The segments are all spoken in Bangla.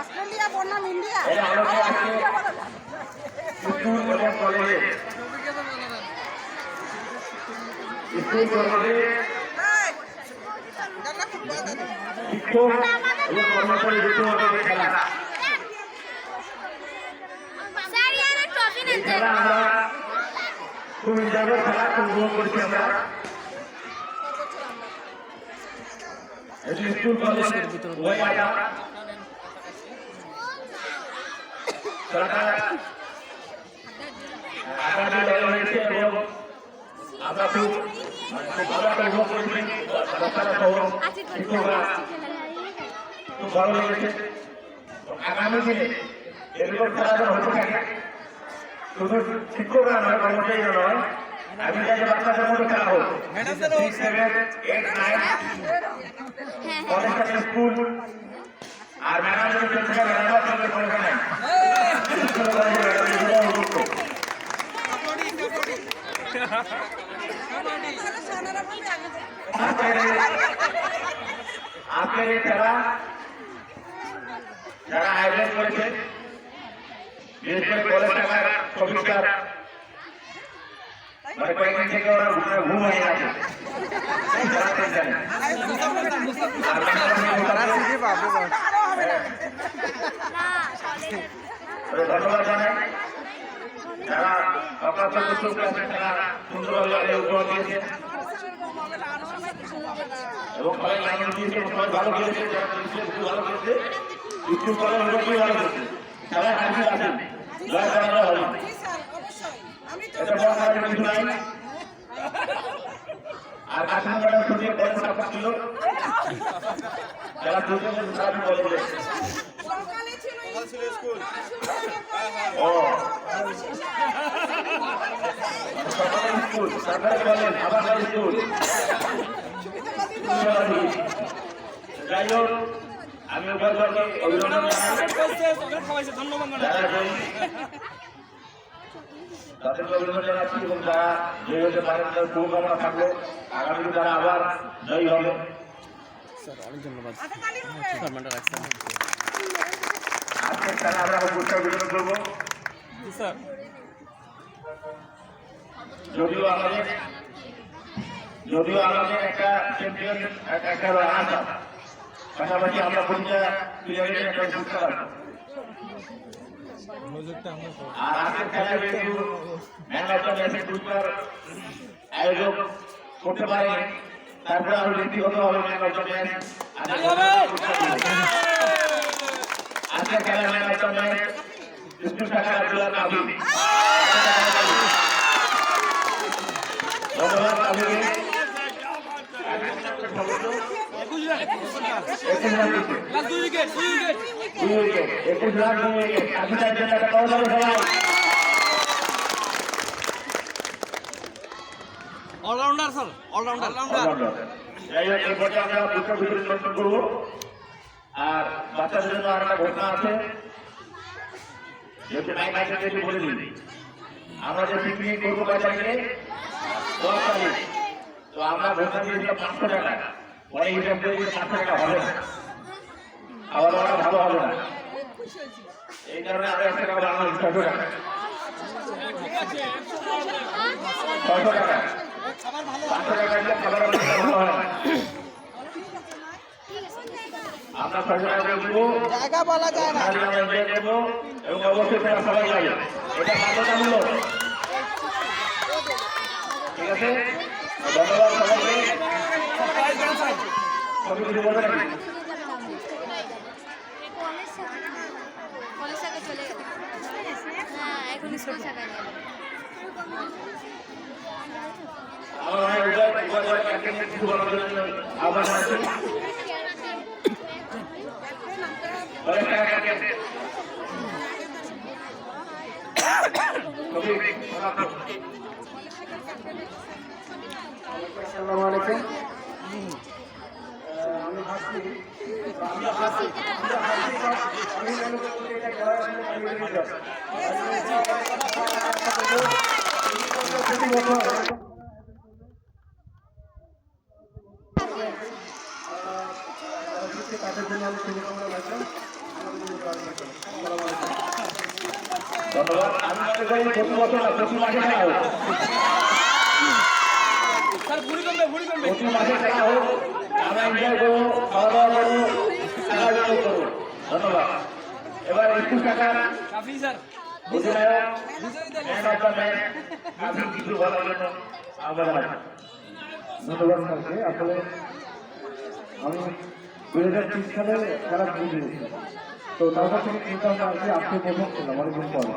অস্ট্রেলিয়া বনাম ইন্ডিয়া। স্কুল এবং কলেজে স্কুল কলেজে। শিক্ষক এবং কর্মচারী রীতিমতো খেলা। স্যার ইয়ার ট্রফি এই নিতে। খেলা আমরা খুব এনজয় খেলা উপভোগ করছি আমরা। স্কুল কলেজ উভয় আমরা খেলাটা আগামী লড়াই হয়েছে এবং আমরা খুব ভালো একটা উপভোগ করেছি বাচ্চারা সহ শিক্ষকরা খুব ভালো লেগেছে আগামী দিনে এরকম খেলাধুলা হতে থাকে শুধু শিক্ষকরা নয় কর্মচারীরা নয়। আমি চাই বাচ্চাদের মধ্যে খেলা হোক কলেজ স্কুল আর নাই স্কুল কলেজে ম্যানেজমেন্ট অনুরোধ তাহলে সোনারা বলবে আগে যাও। আজকের এই- আজকের এই খেলা যারা আয়োজন করেছে বিশেষ করে কলেজ শাখার অফিসার মানে কয়েকদিন থেকে ওরা ঘুম- ঘুম হয়ে গেছে যারা তো জানে। আর ম্যানেজমেন্ট মোটামুটি আরও হবে না ওদের ধন্যবাদ জানাই। যারা অকাল চতুর্থ ক্লাসে খেলা সুন্দরভাবে উপহার দিয়েছে। এবং সবাই লাইন দিয়েছে সবাই ভালো খেলেছে, যারা ভালো খেলেছে। ওরা খুবই ভালো খেলেছে। সবাই হাসি আছেন জয় করা হবে এটা বড় কাজের কিছু নাই। আর কাশিম সঙ্গে বড় কথা ছিল। যারা দুজন তারা বলে ছিল স্কুল ও সকালে স্কুল সরকারি কলেজ আবার স্কুল যাই হোক আমি উপাধ্যকে অভিনন্দন তাদেরকে অভিনন্দন জানাচ্ছি এবং যারা জয়ী হতে আগামীতে তারা আবার জয়ী হবে আজকের খেলা আমরা পুরস্কার বিতরণ করব যদিও আমাদের যদিও আমাদের একটা চ্যাম্পিয়ন একটা আপ পাশাপাশি আমরা প্রতিটা প্লেয়ারের একটা পুরস্কার আছে আর আজকের খেলায় যেহেতু ম্যান অফ দ্য ম্যাচের পুরস্কার আয়োজক করতে পারে তারপরে আমি ব্যক্তিগতভাবে ম্যান অফ দ্য ম্যাচ আজকের খেলায় man of the match school শাখা আব্দুল্লাহ কাবি ধন্যবাদ কাবিকে একুশ দিচ্ছে দুই উইকেট আশি রান জন্য একটা বড় বড় সবাই অলরাউন্ডার স্যার অলরাউন্ডার হোক এই পর্যায়ে আমরা পুষ্প বিতরণ করব। আর বাচ্চাদের জন্য আর একটা ঘটনা আছে। যেহেতু টাইম আছে একটু বলে দিন। আমরা যে পিকনিক করব কয় তারিখে দশ তারিখ। তো আমরা ঘোষণা দিয়েছিলাম পাঁচশো টাকা। পরে হিসাব করে পাঁচশো টাকা হবে না। খাওয়া দাওয়াটা ভালো হবে না। এই কারণে আমরা একটা টাকা বাড়ানো ছশো টাকা। ছশো টাকা। আমরা জায়গা বলা যায় না এবং অবশ্যই তারা সবাই যাবে এটা বাধ্যতামূলক ঠিক আছে ধন্যবাদ সবাইকে সবই কিছু বলবে নাকি চলে গেল হ্যাঁ এখন স্কুল শাখায় আসসালামু আলাইকুম আমি হাসি আমরা হাসি হাসি আমি মনে করি এটা খেলা আসলে পরিবেশ প্রতি বছর তাদের জন্য আমি শুভকামনা রাখলাম আমাদের জন্য দোয়া রাখলাম। আসসালামু আলাইকুম। ধন্যবাদ আমি মনে করি প্রতি বছর না প্রতি মাসে খেলা হোক স্যার ভুড়ি কমবে ভুড়ি কমবে প্রতি মাসে হোক আমরা এনজয় করব খাওয়া দাওয়া করব টাকা বিনিয়োগ করব। ধন্যবাদ। এবার দ্য ম্যাচ আপনি কিছু বলার জন্য আমরা ধন্যবাদ স্যারকে। আসলে আমি দু হাজার তিন সালে শুরু তো তারপর থেকে চিন্তা ভাবনা আসলে আজকে প্রথম ছিলাম অনেকদিন পরে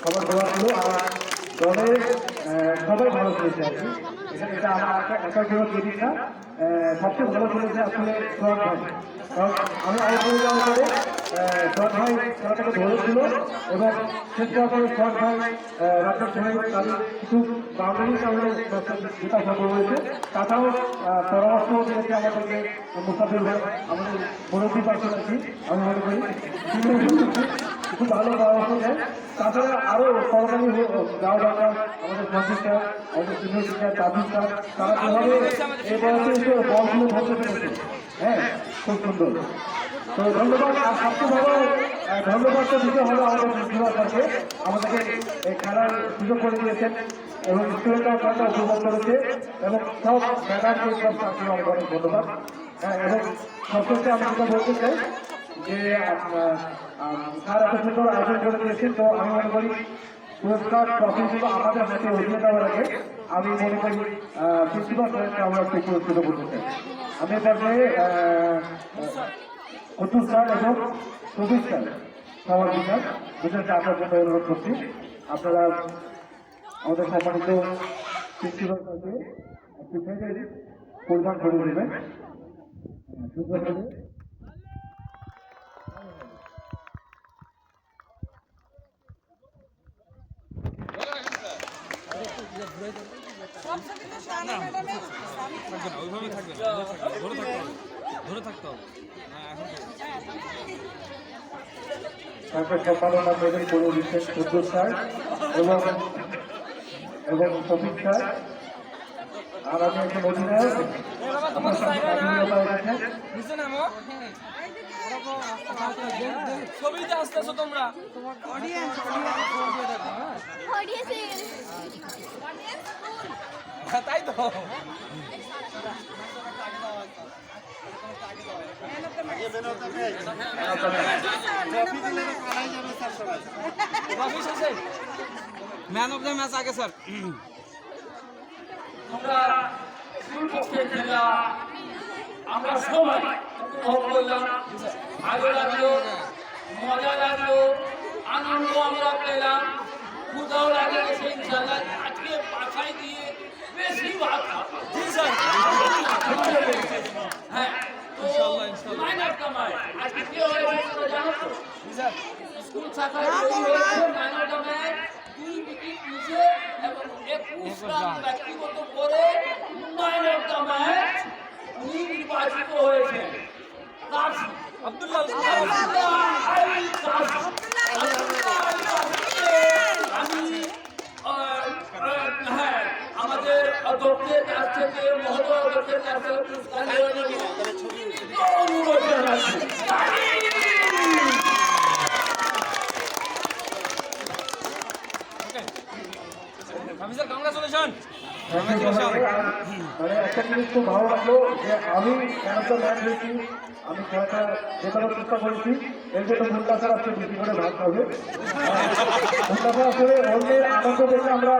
সবার দোয়া ছিল আর দলের সবাই ভালো করেছে আর কি। এটা আমার একা একা কেউ করি না সবচেয়ে ভালো করেছে আসলে সোহাগ ভাই আমি আগে করে সোহাগ ভাই খেলাটাকে ধরেছিল এবং করার পরে সোহাগ ভাই রাজ্জাক ভাই তাদের কিছু বাউন্ডারির কারণে যেটা সফল হয়েছে। তাছাড়াও পরামর্শ দিয়েছে আমাদেরকে মুস্তাফির ভাই আমাদের মুরব্বী আর কি, আমি মনে করি। খুব ভালো পরামর্শ দেন তাছাড়া আরও সরকারি যাওয়া দরকার আমাদের স্যার আমাদের সিনিয়র টিচার দাদু স্যার তারা কীভাবে এই বয়সে এসে বলগুলো ধরতে পেরেছে হ্যাঁ খুব সুন্দর। তো ধন্যবাদ, আর সবচেয়ে ধন্যবাদ তো দিতে হবে আমাদের স্যারকে আমাদেরকে এই খেলার সুযোগ করে দিয়েছেন এবং স্টুডেন্টরা খেলাটা উপভোগ করেছে এবং সব ম্যাডামকে সব স্যারকে অনেক অনেক ধন্যবাদ। হ্যাঁ এবং সবশেষে আমি যেটা বলতে চাই যে স্যার এত সুন্দর আয়োজন করে দিয়েছেন, তো আমি মনে করি পুরস্কার ট্রফিগুলো আমাদের হাতে উঠিয়ে দেওয়ার আগে। আমি মনে করি প্রিন্সিপাল স্যারকে আমরা একটু পুরস্কৃত করতে চাই। আমি পর্যায়ে অতুল স্যার এবং সবার আপনারা আমাদের সম্মানিত একটি করে সবসময় তো শাহানা ম্যাডামের স্বামী থাকবে না ওইভাবে থাকবে না ধরে থাকতে হবে ধরে থাকতে হবে হ্যাঁ এখন থেকে। তারপর সম্মাননা মেডেল করে দিচ্ছেন সূর্য স্যার এবং এবং শফিক স্যার আর আমি আমার ছবিতে আসতেছো তোমরা। হরিয়েছে হ্যাঁ, তাই তো। ম্যান অফ দ্য ম্যাচ আগে স্যার আমরা সবাই করলাম ভালো লাগল মজা লাগল আনন্দ আমরা পেলাম। কোথাও লাগে সেই আজকে বাসায় দিয়ে বেশি ভাত জি স্যার হ্যাঁ তো ইনশাআল্লাহ, ইনশাআল্লাহ। লাইন আপ কামায় আজকে কি হয়েছে তোমরা জানো তো জি স্যার স্কুল শাখায় দুই উইকেট নিচে এবং একুশ রান ব্যক্তিগত করে লাইন একটা কামায় উনি নির্বাচিত হয়েছে আব্দুল্লাহ আমি আহ, আহ, হ্যাঁ কাছ থেকে মহোদয় কাছ থেকে অনুরোধ জানাচ্ছি স্যার কংগ্রাচুলেশন. মানে একটা জিনিস খুব ভালো লাগল যে আমি কেন তো ম্যাচ হয়েছি আমি খেলাটা জেতানোর চেষ্টা করেছি এর জন্য মুন্তাফার আজকে বেশি করে ভাগ হবে আসলে অন্যের আমরা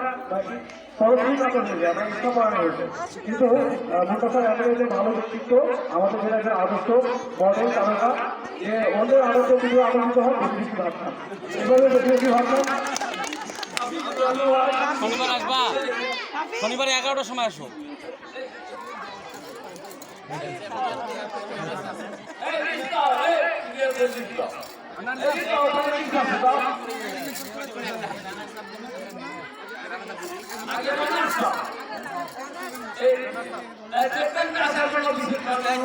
হয়ে আমরা ইচ্ছা হয়েছে কিন্তু যে ভালো ব্যক্তিত্ব আমাদের জন্য একটা আদর্শ মডেল তারকা যে অন্যের আনন্দ কিন্তু আনন্দিত হয় বেশি বেশি ভাবতাম এভাবে বেশি বেশি ভাবতাম শনিবার আসবা শনিবার এগারোটার সময় আসো ইয়ে করে লিস্ট দাও। এই লিস্ট দাও, ওখানে লিস্ট আছে, দাও। আগে বানাস দাও। এই, এই, দেখবেন না, আসার নেই।